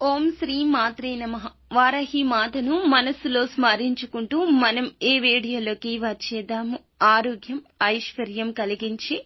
ఓం శ్రీ మాత్రే నమ. వారాహి మాతను మనస్సులో స్మరించుకుంటూ మనం ఏ వీడియోలోకి వచ్చేద్దాము. ఆరోగ్యం ఐశ్వర్యం కలిగించే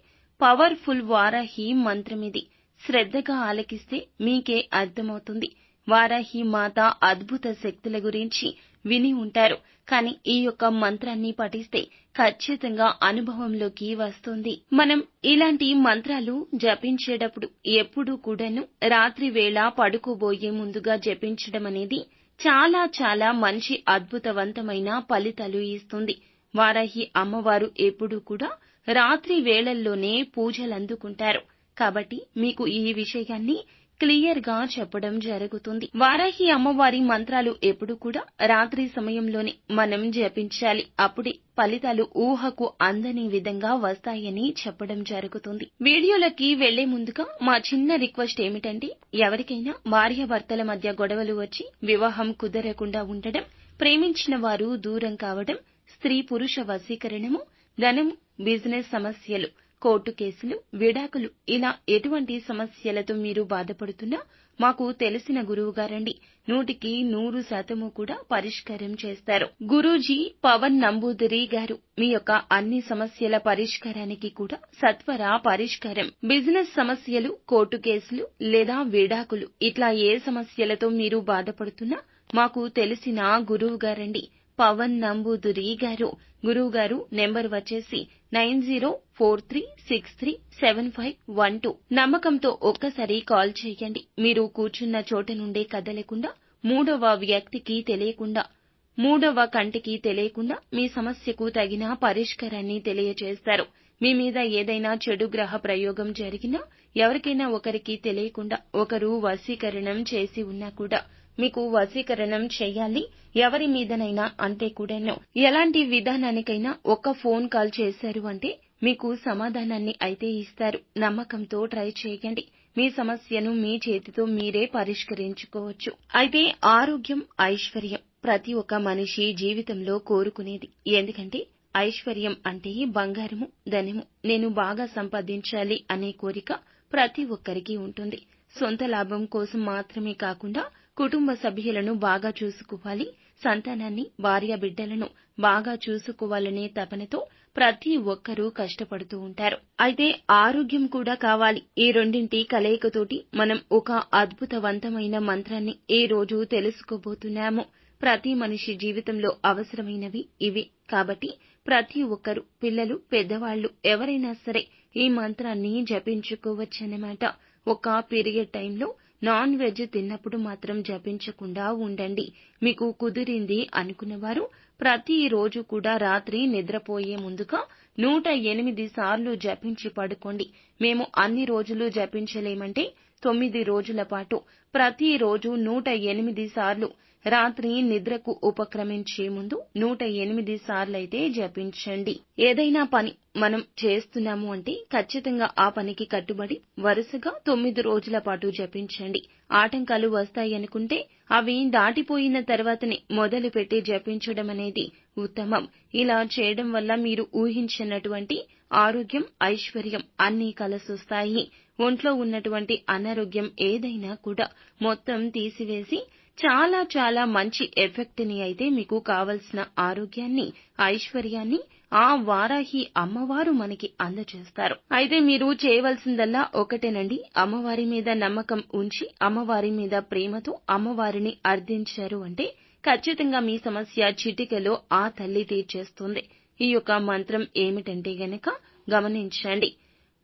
పవర్ఫుల్ వారాహి మంత్రమిది శ్రద్ధగా ఆలకిస్తే మీకే అర్థమవుతుంది. వారాహి మాత అద్భుత శక్తుల గురించి విని ఉంటారు. కానీ ఈ యొక్క మంత్రాన్ని పఠిస్తే ఖచ్చితంగా అనుభవంలోకి వస్తుంది. మనం ఇలాంటి మంత్రాలు జపించేటప్పుడు ఎప్పుడూ కూడాను రాత్రి వేళ పడుకోబోయే ముందుగా జపించడం అనేది చాలా చాలా మంచి అద్భుతవంతమైన ఫలితాలు ఇస్తుంది. వారాహి అమ్మవారు ఎప్పుడూ కూడా రాత్రి వేళల్లోనే పూజలందుకుంటారు. కాబట్టి మీకు ఈ విషయాన్ని క్లియర్గా చెప్పడం జరుగుతుంది. వారాహి అమ్మవారి మంత్రాలు ఎప్పుడు కూడా రాత్రి సమయంలోనే మనం జపించాలి. అప్పుడే ఫలితాలు ఊహకు అందని విధంగా వస్తాయని చెప్పడం జరుగుతుంది. వీడియోలకి వెళ్ళే ముందుగా మా చిన్న రిక్వెస్ట్ ఏమిటంటే ఎవరికైనా భార్యాభర్తల మధ్య గొడవలు వచ్చి వివాహం కుదరకుండా ఉండడం ప్రేమించిన వారు దూరం కావడం స్త్రీ పురుష వశీకరణము ధనం బిజినెస్ సమస్యలు కోర్టు కేసులు విడాకులు ఇలా ఎటువంటి సమస్యలతో మీరు బాధపడుతున్నా మాకు తెలిసిన గురువుగారండి. నూటికి నూరు శాతము కూడా పరిష్కారం చేస్తారు. గురూజీ పవన్ నంబూదిరి గారు మీ యొక్క అన్ని సమస్యల పరిష్కారానికి కూడా సత్వర పరిష్కారం. బిజినెస్ సమస్యలు కోర్టు కేసులు లేదా విడాకులు ఇట్లా ఏ సమస్యలతో మీరు బాధపడుతున్నా మాకు తెలిసిన గురువుగారండి. పవన్ నంబూదురి గారు గురువు గారు నెంబర్ వచ్చేసి nine zero four three six three seven five one two. నమ్మకంతో ఒక్కసారి కాల్ చేయండి. మీరు కూర్చున్న చోట నుండే కదలకుండా మూడవ వ్యక్తికి తెలియకుండా మూడవ కంటికి తెలియకుండా మీ సమస్యకు తగిన పరిష్కారాన్ని తెలియజేస్తారు. మీ మీద ఏదైనా చెడు గ్రహ ప్రయోగం జరిగినా ఎవరికైనా ఒకరికి తెలియకుండా ఒకరు వశీకరణం చేసి ఉన్నా కూడా మీకు వశీకరణం చేయాలి. ఎవరి మీదనైనా అంటే కూడాను. ఎలాంటి విధానానికైనా ఒక్క ఫోన్ కాల్ చేశారు అంటే మీకు సమాధానాన్ని అయితే ఇస్తారు. నమ్మకంతో ట్రై చేయండి. మీ సమస్యను మీ చేతితో మీరే పరిష్కరించుకోవచ్చు. అయితే ఆరోగ్యం ఐశ్వర్యం ప్రతి ఒక్క మనిషి జీవితంలో కోరుకునేది. ఎందుకంటే ఐశ్వర్యం అంటే బంగారము ధనము. నేను బాగా సంపాదించాలి అనే కోరిక ప్రతి ఒక్కరికి ఉంటుంది. సొంత లాభం కోసం మాత్రమే కాకుండా కుటుంబ సభ్యులను బాగా చూసుకోవాలి. సంతానాన్ని భార్య బిడ్డలను బాగా చూసుకోవాలనే తపనతో ప్రతి ఒక్కరూ కష్టపడుతూ ఉంటారు. అయితే ఆరోగ్యం కూడా కావాలి. ఈ రెండింటి కలయికతోటి మనం ఒక అద్భుతవంతమైన మంత్రాన్ని ఈ రోజు తెలుసుకోబోతున్నాము ప్రతి మనిషి జీవితంలో అవసరమైనవి ఇవి. కాబట్టి ప్రతి ఒక్కరు పిల్లలు పెద్దవాళ్ళు ఎవరైనా సరే ఈ మంత్రాన్ని జపించుకోవచ్చన్నమాట. ఒక పీరియడ్ టైంలో నాన్ వెజ్ తిన్నప్పుడు మాత్రం జపించకుండా ఉండండి. మీకు కుదిరింది అనుకున్నవారు ప్రతి రోజు కూడా రాత్రి నిద్రపోయే ముందుగా నూట ఎనిమిది సార్లు జపించి పడుకోండి. మేము అన్ని రోజులు జపించలేమంటే తొమ్మిది రోజుల పాటు ప్రతి రోజు నూట ఎనిమిది సార్లు రాత్రి నిద్రకు ఉపక్రమించే ముందు నూట ఎనిమిది సార్లైతే జపించండి. ఏదైనా పని మనం చేస్తున్నాము అంటే ఖచ్చితంగా ఆ పనికి కట్టుబడి వరుసగా తొమ్మిది రోజుల పాటు జపించండి. ఆటంకాలు వస్తాయనుకుంటే అవి దాటిపోయిన తర్వాతనే మొదలుపెట్టి జపించడమనేది జపించడం అనేది ఉత్తమం. ఇలా చేయడం వల్ల మీరు ఊహించినటువంటి ఆరోగ్యం ఐశ్వర్యం అన్నీ కలసొస్తాయి. ఒంట్లో ఉన్నటువంటి అనారోగ్యం ఏదైనా కూడా మొత్తం తీసివేసి చాలా చాలా మంచి ఎఫెక్ట్ని అయితే మీకు కావలసిన ఆరోగ్యాన్ని ఐశ్వర్యాన్ని ఆ వారాహి అమ్మవారు మనకి అందజేస్తారు. అయితే మీరు చేయవలసిందల్లా ఒకటేనండి. అమ్మవారి మీద నమ్మకం ఉంచి అమ్మవారి మీద ప్రేమతో అమ్మవారిని అర్థించారు అంటే ఖచ్చితంగా మీ సమస్య చిటికలో ఆ తల్లి తీర్చేస్తుంది. ఈ యొక్క మంత్రం ఏమిటంటే గనక గమనించండి.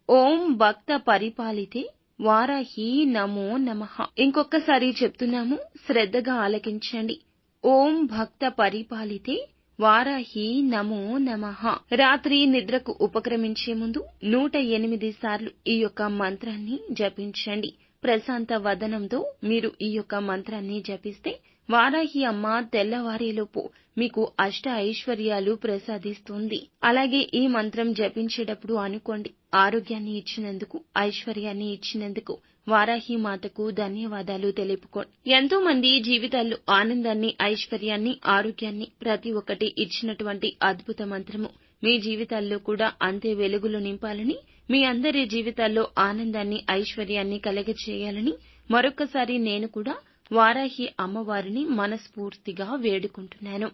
ఓం భక్త పరిపాలితే వారాహి నమో నమః. ఇంకొకసారి చెప్తున్నాము శ్రద్ధగా ఆలకించండి. ఓం భక్త పరిపాలితే వారాహి నమో నమః. రాత్రి నిద్రకు ఉపక్రమించే ముందు నూట ఎనిమిది సార్లు ఈ యొక్క మంత్రాన్ని జపించండి. ప్రశాంత వదనంతో మీరు ఈ యొక్క మంత్రాన్ని జపిస్తే వారాహి అమ్మ తెల్లవారేలోపు మీకు అష్ట ఐశ్వర్యాలు ప్రసాదిస్తుంది. అలాగే ఈ మంత్రం జపించేటప్పుడు అనుకోండి ఆరోగ్యాన్ని ఇచ్చినందుకు ఐశ్వర్యాన్ని ఇచ్చినందుకు వారాహి మాతకు ధన్యవాదాలు తెలుపుకోండి. ఎంతో మంది జీవితాల్లో ఆనందాన్ని ఐశ్వర్యాన్ని ఆరోగ్యాన్ని ప్రతి ఒక్కటి ఇచ్చినటువంటి అద్భుత మంత్రము మీ జీవితాల్లో కూడా అంతే వెలుగులు నింపాలని మీ అందరి జీవితాల్లో ఆనందాన్ని ఐశ్వర్యాన్ని కలగచేయాలని మరొక్కసారి నేను కూడా వారాహి అమ్మవారిని మనస్ఫూర్తిగా వేడుకుంటున్నాను.